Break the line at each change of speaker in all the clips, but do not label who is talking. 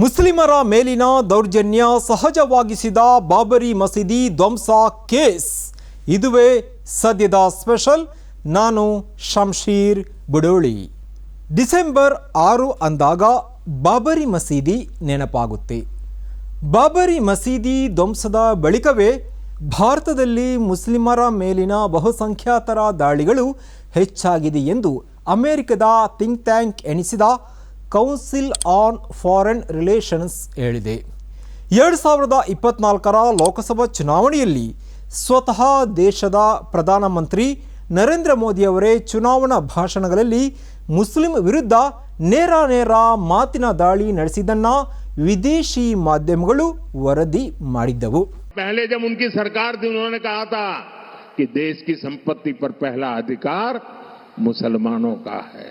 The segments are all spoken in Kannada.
ಮುಸ್ಲಿಮರ ಮೇಲಿನ ದೌರ್ಜನ್ಯ ಸಹಜವಾಗಿಸಿದ ಬಾಬರಿ ಮಸೀದಿ ಧ್ವಂಸ ಕೇಸ್. ಇದುವೇ ಸದ್ಯದ ಸ್ಪೆಷಲ್. ನಾನು ಶಂಶೀರ್ ಬುಡೋಳಿ. ಡಿಸೆಂಬರ್ ಆರು ಅಂದಾಗ ಬಾಬರಿ ಮಸೀದಿ ನೆನಪಾಗುತ್ತೆ. ಬಾಬರಿ ಮಸೀದಿ ಧ್ವಂಸದ ಬಳಿಕವೇ ಭಾರತದಲ್ಲಿ ಮುಸ್ಲಿಮರ ಮೇಲಿನ ಬಹುಸಂಖ್ಯಾತರ ದಾಳಿಗಳು ಹೆಚ್ಚಾಗಿದೆ ಎಂದು ಅಮೆರಿಕದ ಥಿಂಕ್ ಟ್ಯಾಂಕ್ ಎನಿಸಿದ ಕೌನ್ಸಿಲ್ ಆನ್ ಫಾರೆನ್ ರಿಲೇಷನ್ಸ್ ಹೇಳಿದೆ ಎರಡು ಸಾವಿರದ ಇಪ್ಪತ್ನಾಲ್ಕರ ಲೋಕಸಭಾ ಚುನಾವಣೆಯಲ್ಲಿ ಸ್ವತಃ ದೇಶದ ಪ್ರಧಾನಮಂತ್ರಿ ನರೇಂದ್ರ ಮೋದಿಯವರೇ ಚುನಾವಣಾ ಭಾಷಣಗಳಲ್ಲಿ ಮುಸ್ಲಿಂ ವಿರುದ್ಧ ನೇರ ನೇರ ಮಾತಿನ ದಾಳಿ ನಡೆಸಿದ್ದನ್ನ ವಿದೇಶಿ ಮಾಧ್ಯಮಗಳು ವರದಿ ಮಾಡಿದ್ದವು
पहले जब उनकी सरकार थी उन्होंने कहा था कि देश की संपत्ति पर पहला अधिकार मुसलमानों का है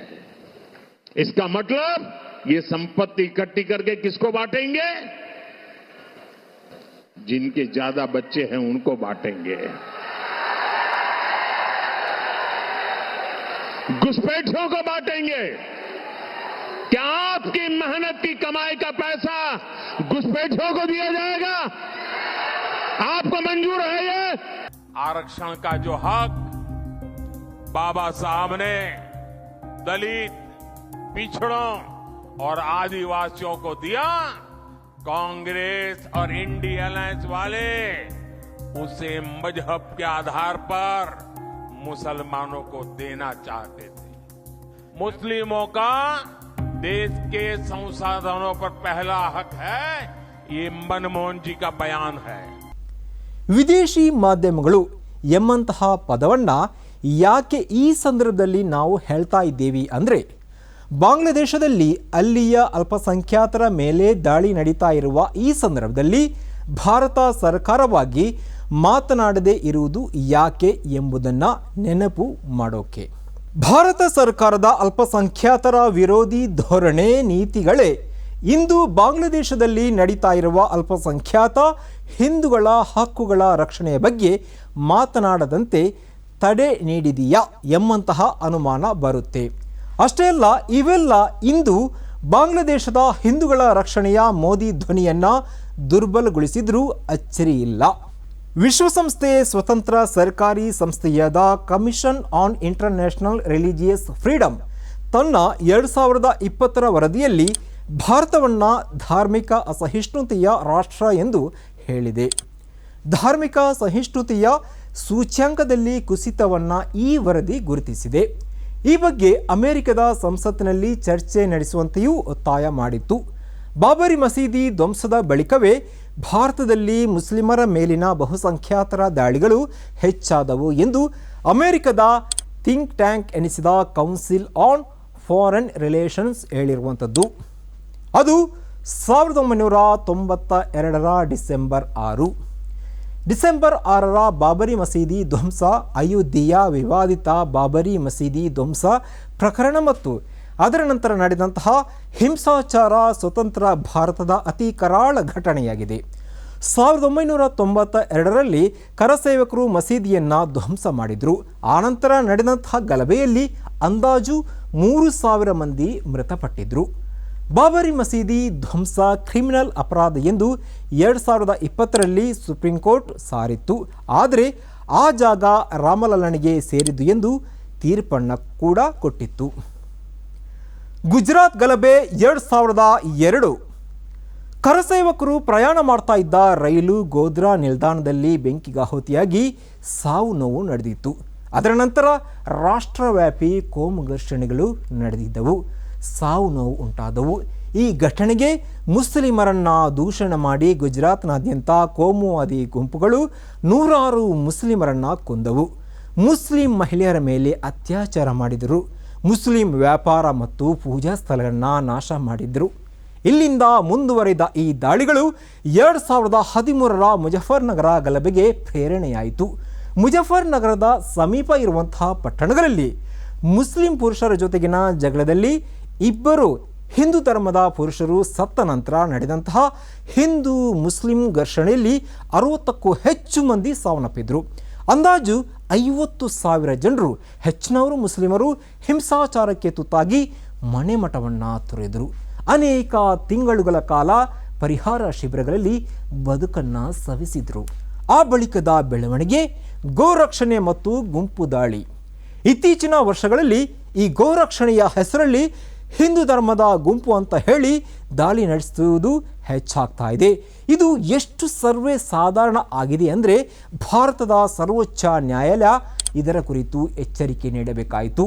इसका मतलब ये संपत्ति इकट्ठी करके किसको बांटेंगे? जिनके ज़्यादा बच्चे हैं उनको बांटेंगे। घुसपैठियों को बांटेंगे। क्या आपकी मेहनत की कमाई का पैसा घुसपैठियों को दिया जाएगा? आपको मंजूर है ये? आरक्षण का जो हक बाबा साहब ने, दलित पिछड़ों और आदिवासियों को दिया कांग्रेस और इंडी अलायंस वाले उसे मजहब के आधार पर मुसलमानों को देना चाहते थे मुस्लिमों का देश के संसाधनों पर पहला हक है ये मनमोहन जी का बयान है
ವಿದೇಶಿ ಮಾಧ್ಯಮಗಳು ಎಂಬಂತಹ ಪದವನ್ನ ಯಾಕೆ ಈ ಸಂದರ್ಭದಲ್ಲಿ ನಾವು ಹೇಳ್ತಾ ಇದ್ದೇವೆ ಅಂದರೆ ಬಾಂಗ್ಲಾದೇಶದಲ್ಲಿ ಅಲ್ಲಿಯ ಅಲ್ಪಸಂಖ್ಯಾತರ ಮೇಲೆ ದಾಳಿ ನಡೀತಾ ಇರುವ ಈ ಸಂದರ್ಭದಲ್ಲಿ ಭಾರತ ಸರ್ಕಾರವಾಗಿ ಮಾತನಾಡದೇ ಇರುವುದು ಯಾಕೆ ಎಂಬುದನ್ನು ನೆನಪು ಮಾಡೋಕೆ. ಭಾರತ ಸರ್ಕಾರದ ಅಲ್ಪಸಂಖ್ಯಾತರ ವಿರೋಧಿ ಧೋರಣೆ ನೀತಿಗಳೇ ಇಂದು ಬಾಂಗ್ಲಾದೇಶದಲ್ಲಿ ನಡೀತಾ ಇರುವ ಅಲ್ಪಸಂಖ್ಯಾತ ಹಿಂದೂಗಳ ಹಕ್ಕುಗಳ ರಕ್ಷಣೆಯ ಬಗ್ಗೆ ಮಾತನಾಡದಂತೆ ತಡೆ ನೀಡಿದೆಯಾ ಎಂಬಂತಹ ಅನುಮಾನ ಬರುತ್ತೆ. ಅಷ್ಟೇ ಅಲ್ಲ, ಇವೆಲ್ಲ ಇಂದು ಬಾಂಗ್ಲಾದೇಶದ ಹಿಂದೂಗಳ ರಕ್ಷಣೆಯ ಮೋದಿ ಧ್ವನಿಯನ್ನ ದುರ್ಬಲಗೊಳಿಸಿದ್ರೂ ಅಚ್ಚರಿಯಿಲ್ಲ ವಿಶ್ವಸಂಸ್ಥೆ ಸ್ವತಂತ್ರ ಸರ್ಕಾರಿ ಸಂಸ್ಥೆಯಾದ Commission on International Religious Freedom ತನ್ನ ಎರಡು ಸಾವಿರದ ಇಪ್ಪತ್ತರ ವರದಿಯಲ್ಲಿ ಭಾರತವನ್ನು ಧಾರ್ಮಿಕ ಅಸಹಿಷ್ಣುತೆಯ ರಾಷ್ಟ್ರ ಎಂದು ಹೇಳಿದೆ. ಧಾರ್ಮಿಕ ಸಹಿಷ್ಣುತೆಯ ಸೂಚ್ಯಾಂಕದಲ್ಲಿ ಕುಸಿತವನ್ನು ಈ ವರದಿ ಗುರುತಿಸಿದೆ. ಈ ಬಗ್ಗೆ ಅಮೆರಿಕದ ಸಂಸತ್ತಿನಲ್ಲಿ ಚರ್ಚೆ ನಡೆಸುವಂತೆಯೂ ಒತ್ತಾಯ ಮಾಡಿತ್ತು. ಬಾಬರಿ ಮಸೀದಿ ಧ್ವಂಸದ ಬಳಿಕವೇ ಭಾರತದಲ್ಲಿ ಮುಸ್ಲಿಮರ ಮೇಲಿನ ಬಹುಸಂಖ್ಯಾತರ ದಾಳಿಗಳು ಹೆಚ್ಚಾದವು ಎಂದು ಅಮೆರಿಕದ ಥಿಂಕ್ ಟ್ಯಾಂಕ್ ಎನಿಸಿದ ಕೌನ್ಸಿಲ್ ಆನ್ ಫಾರೆನ್ ರಿಲೇಷನ್ಸ್ ಹೇಳಿರುವಂಥದ್ದು. ಅದು ಸಾವಿರದ ಒಂಬೈನೂರ ತೊಂಬತ್ತ ಎರಡರ ಡಿಸೆಂಬರ್ ಆರು. ಡಿಸೆಂಬರ್ ಆರರ ಬಾಬರಿ ಮಸೀದಿ ಧ್ವಂಸ, ಅಯೋಧ್ಯೆಯ ವಿವಾದಿತ ಬಾಬರಿ ಮಸೀದಿ ಧ್ವಂಸ ಪ್ರಕರಣ ಮತ್ತು ಅದರ ನಂತರ ನಡೆದಂತಹ ಹಿಂಸಾಚಾರ ಸ್ವತಂತ್ರ ಭಾರತದ ಅತಿ ಕರಾಳ ಘಟನೆಯಾಗಿದೆ. ಸಾವಿರದ ಒಂಬೈನೂರ ತೊಂಬತ್ತ ಎರಡರಲ್ಲಿ ಕರಸೇವಕರು ಮಸೀದಿಯನ್ನು ಧ್ವಂಸ ಮಾಡಿದರು. ಆನಂತರ ನಡೆದಂತಹ ಗಲಭೆಯಲ್ಲಿ ಅಂದಾಜು ಮೂರು ಸಾವಿರ ಮಂದಿ ಮೃತಪಟ್ಟಿದ್ರು. ಬಾಬರಿ ಮಸೀದಿ ಧ್ವಂಸ ಕ್ರಿಮಿನಲ್ ಅಪರಾಧ ಎಂದು ಎರಡು ಸಾವಿರದ ಇಪ್ಪತ್ತರಲ್ಲಿ ಸುಪ್ರೀಂ ಕೋರ್ಟ್ ಸಾರಿತ್ತು. ಆದರೆ ಆ ಜಾಗ ರಾಮಲಲ್ಲನಿಗೆ ಸೇರಿದ್ದು ಎಂದು ತೀರ್ಪನ್ನು ಕೂಡ ಕೊಟ್ಟಿತ್ತು. ಗುಜರಾತ್ ಗಲಭೆ ಎರಡು ಸಾವಿರದ ಎರಡು. ಕರಸೇವಕರು ಪ್ರಯಾಣ ಮಾಡ್ತಾ ಇದ್ದ ರೈಲು ಗೋಧ್ರಾ ನಿಲ್ದಾಣದಲ್ಲಿ ಬೆಂಕಿಗಾಹುತಿಯಾಗಿ ಸಾವು ನೋವು ನಡೆದಿತ್ತು. ಅದರ ನಂತರ ರಾಷ್ಟ್ರವ್ಯಾಪಿ ಕೋಮು ಘರ್ಷಣೆಗಳು ನಡೆದಿದ್ದವು. ಸಾವು ನೋವು ಉಂಟಾದವು. ಈ ಘಟನೆಗೆ ಮುಸ್ಲಿಮರನ್ನ ದೂಷಣ ಮಾಡಿ ಗುಜರಾತ್ನಾದ್ಯಂತ ಕೋಮುವಾದಿ ಗುಂಪುಗಳು ನೂರಾರು ಮುಸ್ಲಿಮರನ್ನ ಕೊಂದವು. ಮುಸ್ಲಿಂ ಮಹಿಳೆಯರ ಮೇಲೆ ಅತ್ಯಾಚಾರ ಮಾಡಿದರು. ಮುಸ್ಲಿಂ ವ್ಯಾಪಾರ ಮತ್ತು ಪೂಜಾ ಸ್ಥಳಗಳನ್ನು ನಾಶ ಮಾಡಿದರು. ಇಲ್ಲಿಂದ ಮುಂದುವರಿದ ಈ ದಾಳಿಗಳು ಎರಡು ಸಾವಿರದ ಹದಿಮೂರರ ಮುಜಫರ್ನಗರ ಗಲಭೆಗೆ ಪ್ರೇರಣೆಯಾಯಿತು. ಮುಜಫರ್ನಗರದ ಸಮೀಪ ಇರುವಂತಹ ಪಟ್ಟಣಗಳಲ್ಲಿ ಮುಸ್ಲಿಂ ಪುರುಷರ ಜೊತೆಗಿನ ಜಗಳದಲ್ಲಿ ಇಬ್ಬರು ಹಿಂದೂ ಧರ್ಮದ ಪುರುಷರು ಸತ್ತ ನಂತರ ನಡೆದಂತಹ ಹಿಂದೂ ಮುಸ್ಲಿಂ ಘರ್ಷಣೆಯಲ್ಲಿ ಅರವತ್ತಕ್ಕೂ ಹೆಚ್ಚು ಮಂದಿ ಸಾವನ್ನಪ್ಪಿದ್ರು. ಅಂದಾಜು ಐವತ್ತು ಸಾವಿರ ಜನರು ಹೆಚ್ಚಿನವರು ಮುಸ್ಲಿಮರು ಹಿಂಸಾಚಾರಕ್ಕೆ ತುತ್ತಾಗಿ ಮನೆ ಮಠವನ್ನು ತೊರೆದರು. ಅನೇಕ ತಿಂಗಳುಗಳ ಕಾಲ ಪರಿಹಾರ ಶಿಬಿರಗಳಲ್ಲಿ ಬದುಕನ್ನು ಸವಿಸಿದರು. ಆ ಬಳಿಕದ ಬೆಳವಣಿಗೆ, ಗೋರಕ್ಷಣೆ ಮತ್ತು ಗುಂಪು ದಾಳಿ. ಇತ್ತೀಚಿನ ವರ್ಷಗಳಲ್ಲಿ ಈ ಗೋರಕ್ಷಣೆಯ ಹೆಸರಲ್ಲಿ ಹಿಂದೂ ಧರ್ಮದ ಗುಂಪು ಅಂತ ಹೇಳಿ ದಾಳಿ ನಡೆಸುವುದು ಹೆಚ್ಚಾಗ್ತಾ ಇದೆ. ಇದು ಎಷ್ಟು ಸರ್ವೇ ಸಾಧಾರಣ ಆಗಿದೆ ಅಂದರೆ ಭಾರತದ ಸರ್ವೋಚ್ಚ ನ್ಯಾಯಾಲಯ ಇದರ ಕುರಿತು ಎಚ್ಚರಿಕೆ ನೀಡಬೇಕಾಯಿತು.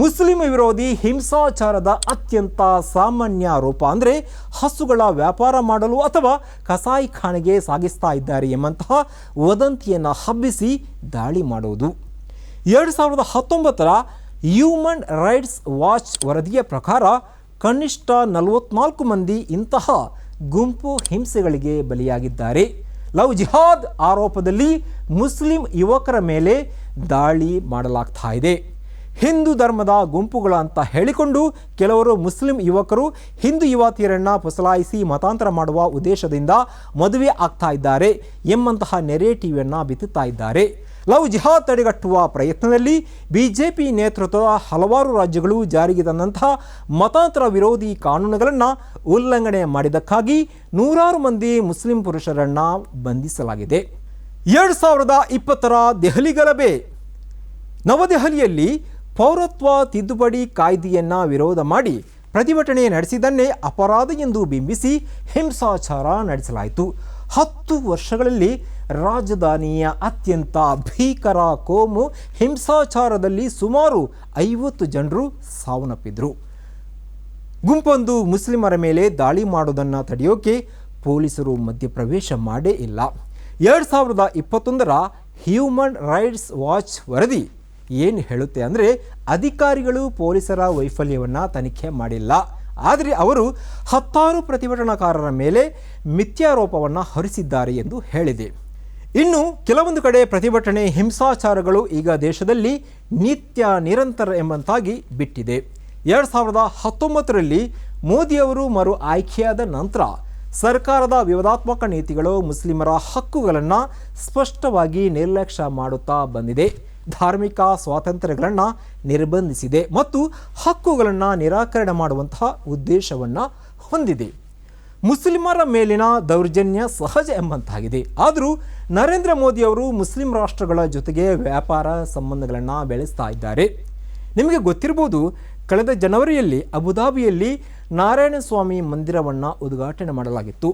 ಮುಸ್ಲಿಂ ವಿರೋಧಿ ಹಿಂಸಾಚಾರದ ಅತ್ಯಂತ ಸಾಮಾನ್ಯ ರೂಪ ಅಂದರೆ ಹಸುಗಳ ವ್ಯಾಪಾರ ಮಾಡಲು ಅಥವಾ ಕಸಾಯಿಖಾನೆಗೆ ಸಾಗಿಸ್ತಾ ಇದ್ದಾರೆ ಎಂಬಂತಹ ವದಂತಿಯನ್ನು ಹಬ್ಬಿಸಿ ದಾಳಿ ಮಾಡುವುದು ಎರಡು ಸಾವಿರದ ಹತ್ತೊಂಬತ್ತರ ಹ್ಯೂಮನ್ ರೈಟ್ಸ್ ವಾಚ್ ವರದಿಯ ಪ್ರಕಾರ ಕನಿಷ್ಠ ನಲವತ್ನಾಲ್ಕು ಮಂದಿ ಇಂತಹ ಗುಂಪು ಹಿಂಸೆಗಳಿಗೆ ಬಲಿಯಾಗಿದ್ದಾರೆ. ಲವ್ ಜಿಹಾದ್ ಆರೋಪದಲ್ಲಿ ಮುಸ್ಲಿಂ ಯುವಕರ ಮೇಲೆ ದಾಳಿ ಮಾಡಲಾಗ್ತಾ ಇದೆ. ಹಿಂದೂ ಧರ್ಮದ ಗುಂಪುಗಳ ಅಂತ ಹೇಳಿಕೊಂಡು ಕೆಲವರು ಮುಸ್ಲಿಂ ಯುವಕರು ಹಿಂದೂ ಯುವತಿಯರನ್ನು ಪುಸಲಾಯಿಸಿ ಮತಾಂತರ ಮಾಡುವ ಉದ್ದೇಶದಿಂದ ಮದುವೆ ಆಗ್ತಾ ಇದ್ದಾರೆ ಎಂಬಂತಹ ನೆರೇಟಿವನ್ನು ಬಿತ್ತುತ್ತಾ ಇದ್ದಾರೆ. ಲವ್ ಜಿಹಾದ್ ತಡೆಗಟ್ಟುವ ಪ್ರಯತ್ನದಲ್ಲಿ ಬಿಜೆಪಿ ನೇತೃತ್ವದ ಹಲವಾರು ರಾಜ್ಯಗಳು ಜಾರಿಗೆ ತಂದಂತಹ ಮತಾಂತರ ವಿರೋಧಿ ಕಾನೂನುಗಳನ್ನು ಉಲ್ಲಂಘನೆ ಮಾಡಿದ್ದಕ್ಕಾಗಿ ನೂರಾರು ಮಂದಿ ಮುಸ್ಲಿಂ ಪುರುಷರನ್ನು ಬಂಧಿಸಲಾಗಿದೆ. ಎರಡು ಸಾವಿರದ ಇಪ್ಪತ್ತರ ದೆಹಲಿ ಗಲಭೆ ನವದೆಹಲಿಯಲ್ಲಿ ಪೌರತ್ವ ತಿದ್ದುಪಡಿ ಕಾಯ್ದೆಯನ್ನು ವಿರೋಧ ಮಾಡಿ ಪ್ರತಿಭಟನೆ ನಡೆಸಿದ್ದನ್ನೇ ಅಪರಾಧ ಎಂದು ಬಿಂಬಿಸಿ ಹಿಂಸಾಚಾರ ನಡೆಸಲಾಯಿತು. ಹತ್ತು ವರ್ಷಗಳಲ್ಲಿ ರಾಜಧಾನಿಯ ಅತ್ಯಂತ ಭೀಕರ ಕೋಮು ಹಿಂಸಾಚಾರದಲ್ಲಿ ಸುಮಾರು ಐವತ್ತು ಜನರು ಸಾವನ್ನಪ್ಪಿದ್ರು. ಗುಂಪೊಂದು ಮುಸ್ಲಿಮರ ಮೇಲೆ ದಾಳಿ ಮಾಡೋದನ್ನು ತಡೆಯೋಕೆ ಪೊಲೀಸರು ಮಧ್ಯಪ್ರವೇಶ ಮಾಡೇ ಇಲ್ಲ. ಎರಡು ಸಾವಿರದ ಇಪ್ಪತ್ತೊಂದರ ಹ್ಯೂಮನ್ ರೈಟ್ಸ್ ವಾಚ್ ವರದಿ ಏನು ಹೇಳುತ್ತೆ ಅಂದರೆ ಅಧಿಕಾರಿಗಳು ಪೊಲೀಸರ ವೈಫಲ್ಯವನ್ನು ತನಿಖೆ ಮಾಡಿಲ್ಲ. ಆದರೆ ಅವರು ಹತ್ತಾರು ಪ್ರತಿಭಟನಾಕಾರರ ಮೇಲೆ ಮಿಥ್ಯಾರೋಪವನ್ನು ಹರಿಸಿದ್ದಾರೆ ಎಂದು ಹೇಳಿದೆ. ಇನ್ನು ಕೆಲವೊಂದು ಕಡೆ ಪ್ರತಿಭಟನೆ, ಹಿಂಸಾಚಾರಗಳು ಈಗ ದೇಶದಲ್ಲಿ ನಿತ್ಯ ನಿರಂತರ ಎಂಬಂತಾಗಿ ಬಿಟ್ಟಿದೆ. ಎರಡು ಸಾವಿರದ ಹತ್ತೊಂಬತ್ತರಲ್ಲಿ ಮೋದಿಯವರು ಮರು ಆಯ್ಕೆಯಾದ ನಂತರ ಸರ್ಕಾರದ ವಿವಾದಾತ್ಮಕ ನೀತಿಗಳು ಮುಸ್ಲಿಮರ ಹಕ್ಕುಗಳನ್ನು ಸ್ಪಷ್ಟವಾಗಿ ನಿರ್ಲಕ್ಷ್ಯ ಮಾಡುತ್ತಾ ಬಂದಿದೆ. ಧಾರ್ಮಿಕ ಸ್ವಾತಂತ್ರ್ಯಗಳನ್ನು ನಿರ್ಬಂಧಿಸಿದೆ ಮತ್ತು ಹಕ್ಕುಗಳನ್ನು ನಿರಾಕರಣೆ ಮಾಡುವಂತಹ ಉದ್ದೇಶವನ್ನು ಹೊಂದಿದೆ. ಮುಸ್ಲಿಮರ ಮೇಲಿನ ದೌರ್ಜನ್ಯ ಸಹಜ ಎಂಬಂತಾಗಿದೆ. ಆದರೂ ನರೇಂದ್ರ ಮೋದಿಯವರು ಮುಸ್ಲಿಂ ರಾಷ್ಟ್ರಗಳ ಜೊತೆಗೆ ವ್ಯಾಪಾರ ಸಂಬಂಧಗಳನ್ನು ಬೆಳೆಸ್ತಾ ಇದ್ದಾರೆ. ನಿಮಗೆ ಗೊತ್ತಿರ್ಬೋದು, ಕಳೆದ ಜನವರಿಯಲ್ಲಿ ಅಬುದಾಬಿಯಲ್ಲಿ ನಾರಾಯಣಸ್ವಾಮಿ ಮಂದಿರವನ್ನು ಉದ್ಘಾಟನೆ ಮಾಡಲಾಗಿತ್ತು.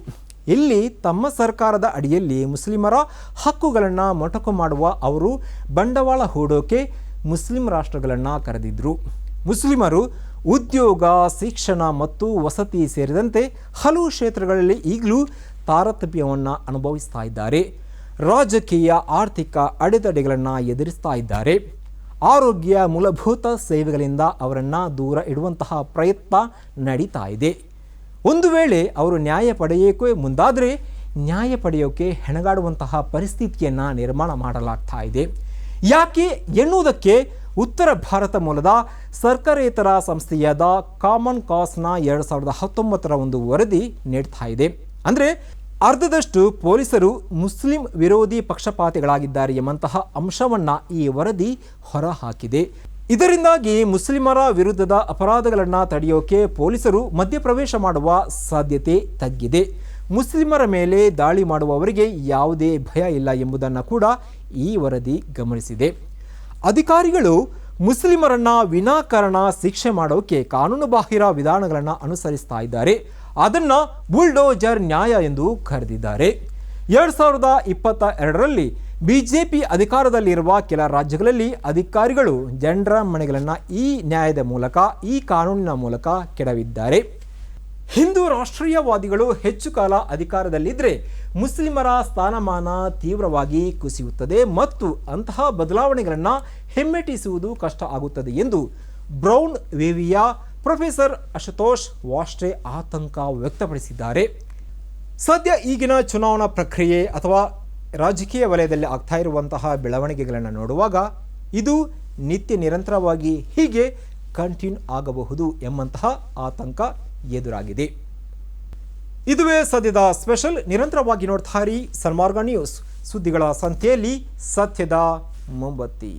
ಇಲ್ಲಿ ತಮ್ಮ ಸರ್ಕಾರದ ಅಡಿಯಲ್ಲಿ ಮುಸ್ಲಿಮರ ಹಕ್ಕುಗಳನ್ನು ಮೊಟಕು ಮಾಡುವ ಅವರು ಬಂಡವಾಳ ಹೂಡೋಕೆ ಮುಸ್ಲಿಂ ರಾಷ್ಟ್ರಗಳನ್ನು ಕರೆದಿದ್ದರು ಮುಸ್ಲಿಮರು ಉದ್ಯೋಗ, ಶಿಕ್ಷಣ ಮತ್ತು ವಸತಿ ಸೇರಿದಂತೆ ಹಲವು ಕ್ಷೇತ್ರಗಳಲ್ಲಿ ಈಗಲೂ ತಾರತಮ್ಯವನ್ನು ಅನುಭವಿಸ್ತಾ ಇದ್ದಾರೆ. ರಾಜಕೀಯ, ಆರ್ಥಿಕ ಅಡೆತಡೆಗಳನ್ನು ಎದುರಿಸ್ತಾ ಇದ್ದಾರೆ. ಆರೋಗ್ಯ ಮೂಲಭೂತ ಸೇವೆಗಳಿಂದ ಅವರನ್ನು ದೂರ ಇಡುವಂತಹ ಪ್ರಯತ್ನ ನಡೀತಾ ಇದೆ. ಒಂದು ವೇಳೆ ಅವರು ನ್ಯಾಯ ಪಡೆಯೋಕೆ ಮುಂದಾದರೆ ನ್ಯಾಯ ಪಡೆಯೋಕೆ ಹೆಣಗಾಡುವಂತಹ ಪರಿಸ್ಥಿತಿಯನ್ನು ನಿರ್ಮಾಣ ಮಾಡಲಾಗ್ತಾ ಇದೆ. ಯಾಕೆ ಎನ್ನುವುದಕ್ಕೆ ಉತ್ತರ ಭಾರತ ಮೂಲದ ಸರ್ಕಾರೇತರ ಸಂಸ್ಥೆಯಾದ ಕಾಮನ್ ಕಾಸ್ನ ಎರಡು ಸಾವಿರದ ಹತ್ತೊಂಬತ್ತರ ಒಂದು ವರದಿ ನೀಡ್ತಾ ಇದೆ. ಅಂದರೆ ಅರ್ಧದಷ್ಟು ಪೊಲೀಸರು ಮುಸ್ಲಿಂ ವಿರೋಧಿ ಪಕ್ಷಪಾತಿಗಳಾಗಿದ್ದಾರೆ ಎಂಬಂತಹ ಅಂಶವನ್ನು ಈ ವರದಿ ಹೊರಹಾಕಿದೆ. ಇದರಿಂದಾಗಿ ಮುಸ್ಲಿಮರ ವಿರುದ್ಧದ ಅಪರಾಧಗಳನ್ನು ತಡೆಯೋಕೆ ಪೊಲೀಸರು ಮಧ್ಯಪ್ರವೇಶ ಮಾಡುವ ಸಾಧ್ಯತೆ ತಗ್ಗಿದೆ. ಮುಸ್ಲಿಮರ ಮೇಲೆ ದಾಳಿ ಮಾಡುವವರಿಗೆ ಯಾವುದೇ ಭಯ ಇಲ್ಲ ಎಂಬುದನ್ನು ಕೂಡ ಈ ವರದಿ ಗಮನಿಸಿದೆ. ಅಧಿಕಾರಿಗಳು ಮುಸ್ಲಿಮರನ್ನ ವಿನಾಕಾರಣ ಶಿಕ್ಷೆ ಮಾಡೋಕೆ ಕಾನೂನುಬಾಹಿರ ವಿಧಾನಗಳನ್ನು ಅನುಸರಿಸ್ತಾ ಇದ್ದಾರೆ. ಅದನ್ನು ಬುಲ್ಡೋಜರ್ ನ್ಯಾಯ ಎಂದು ಕರೆದಿದ್ದಾರೆ. ಎರಡು ಸಾವಿರದ ಇಪ್ಪತ್ತ ಎರಡರಲ್ಲಿ ಬಿಜೆಪಿ ಅಧಿಕಾರದಲ್ಲಿರುವ ಕೆಲ ರಾಜ್ಯಗಳಲ್ಲಿ ಅಧಿಕಾರಿಗಳು ಜನರ ಮನೆಗಳನ್ನು ಈ ನ್ಯಾಯದ ಮೂಲಕ, ಈ ಕಾನೂನಿನ ಮೂಲಕ ಕೆಡವಿದ್ದಾರೆ. ಹಿಂದೂ ರಾಷ್ಟ್ರೀಯವಾದಿಗಳು ಹೆಚ್ಚು ಕಾಲ ಅಧಿಕಾರದಲ್ಲಿದ್ದರೆ ಮುಸ್ಲಿಮರ ಸ್ಥಾನಮಾನ ತೀವ್ರವಾಗಿ ಕುಸಿಯುತ್ತದೆ ಮತ್ತು ಅಂತಹ ಬದಲಾವಣೆಗಳನ್ನು ಹಿಮ್ಮೆಟ್ಟಿಸುವುದು ಕಷ್ಟ ಆಗುತ್ತದೆ ಎಂದು ಬ್ರೌನ್ ವೇವಿಯ ಪ್ರೊಫೆಸರ್ ಅಶುತೋಷ್ ವಾಸ್ಟ್ರೆ ಆತಂಕ ವ್ಯಕ್ತಪಡಿಸಿದ್ದಾರೆ. ಸದ್ಯ ಈಗಿನ ಚುನಾವಣಾ ಪ್ರಕ್ರಿಯೆ ಅಥವಾ ರಾಜಕೀಯ ವಲಯದಲ್ಲಿ ಆಗ್ತಾ ಇರುವಂತಹ ಬೆಳವಣಿಗೆಗಳನ್ನು ನೋಡುವಾಗ ಇದು ನಿತ್ಯ ನಿರಂತರವಾಗಿ ಹೀಗೆ ಕಂಟಿನ್ಯೂ ಆಗಬಹುದು ಎಂಬಂತಹ ಆತಂಕ ಎದುರಾಗಿದೆ. ಇದುವೇ ಸದ್ಯದ ಸ್ಪೆಷಲ್ ನಿರಂತರವಾಗಿ ನೋಡ್ತಾ ಇರಿ ಸನ್ಮಾರ್ಗ ನ್ಯೂಸ್ ಸುದ್ದಿಗಳ ಸಂತೆಯಲ್ಲಿ ಸತ್ಯದ ಮೊಂಬತ್ತಿ.